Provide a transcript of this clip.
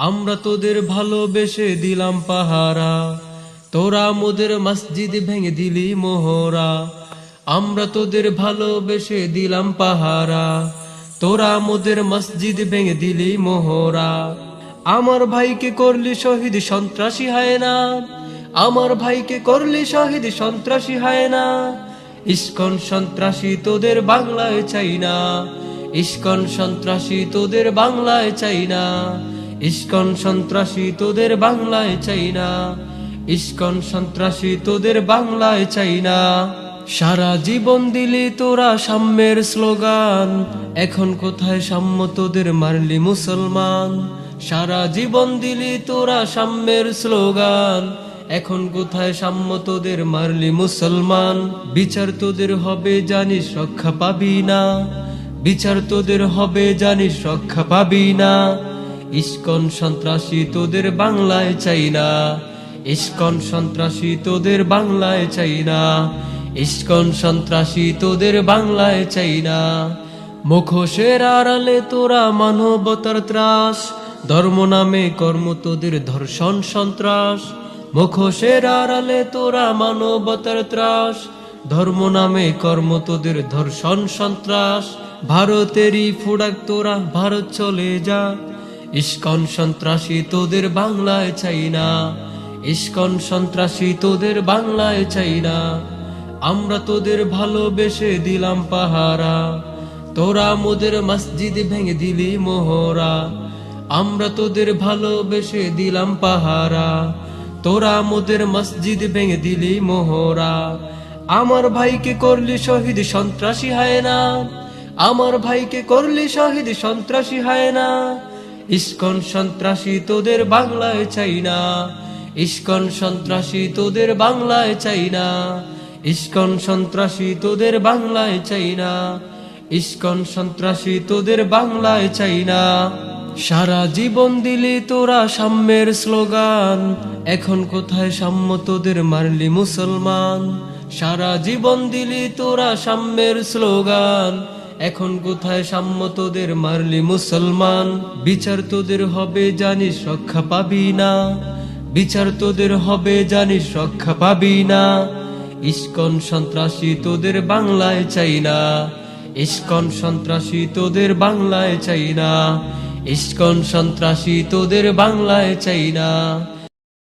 আমরা তোদের ভালোবেসে দিলাম পাহারা। তোরা মোদের মসজিদ ভেঙে দিলি মোহরা। আমরা তোদের ভালোবেসে দিলাম পাহারা। তোরা মোদের মসজিদ ভেঙে দিলি মোহরা। আমার ভাইকে করলি শহীদ সন্ত্রাসী হয় না। আমার ভাইকে করলি শহীদ সন্ত্রাসী হয় না। ইস্কন সন্ত্রাসী তোদের বাংলায় চাই না। ইস্কন সন্ত্রাসী তোদের বাংলায় চাই না। ইস্কন সন্ত্রাসী তোদের বাংলায় চাই না। ইস্কন সন্ত্রাসী তোদের বাংলায় চাই না। সারা জীবন দিলি তোরা সাম্যের স্লোগান। এখন কোথায় সাম্য তোদের মারলি মুসলমান? সারা জীবন দিলি তোরা সাম্যের স্লোগান। এখন কোথায় সাম্য তোদের মারলি মুসলমান? বিচার তোদের হবে জানিস রক্ষা পাবি না। বিচার তোদের হবে জানিস রক্ষা পাবি না। ইস্কন সন্ত্রাসী তোদের বাংলায় চাই না। ইস্কন সন্ত্রাসী তোদের বাংলায় চাই না। ইস্কন সন্ত্রাসী তোদের বাংলায় চাই না। মুখোশের আড়ালে তোরা মানবতার ত্রাস। ধর্ম নামে কর্ম তোদের ধর্ষণ সন্ত্রাস। মুখোশের আড়ালে তোরা মানবতার ত্রাস। ধর্ম নামে কর্ম তোদের ধর্ষণ সন্ত্রাস। ভারতেরই ফুডাক তোরা, ভারত চলে যা। ইস্কন সন্ত্রাসী তোদের বাংলায় চাই না। ইস্কন সন্ত্রাসী তোদের বাংলায় চাই না। আমরা তোদের ভালোবেসে দিলাম পাহারা। তোরা মোদের মসজিদ ভেঙে দিলি মোহরা। আমরা তোদের ভালোবেসে দিলাম পাহারা। তোরা মোদের মসজিদ ভেঙে দিলি মোহরা। আমার ভাইকে করলি শহীদ সন্ত্রাসী হয় না আমার ভাইকে করলি শহীদ সন্ত্রাসী হয় না ইস্কন সন্ত্রাসী তোদের বাংলায় চাই না। ইস্কন সন্ত্রাসী তোদের বাংলায় চাই না। ইস্কন সন্ত্রাসী তোদের বাংলায় চাই না। ইস্কন সন্ত্রাসী তোদের বাংলায় চাই না। সারা জীবন দিলি তোরা সাম্যের স্লোগান। এখন কোথায় সাম্য তোদের মারলি মুসলমান? সারা জীবন দিলি তোরা সাম্যের স্লোগান। এখন কোথায় সাম্য তোদের মারলি মুসলমান? বিচার তোদের হবে, জানিস রক্ষা পাবি না। বিচার তোদের হবে, জানিস রক্ষা পাবি না। ইস্কন সন্ত্রাসী তোদের বাংলায় চাই না। ইস্কন সন্ত্রাসী তোদের বাংলায় চাই না। ইস্কন সন্ত্রাসী তোদের বাংলায় চাই না।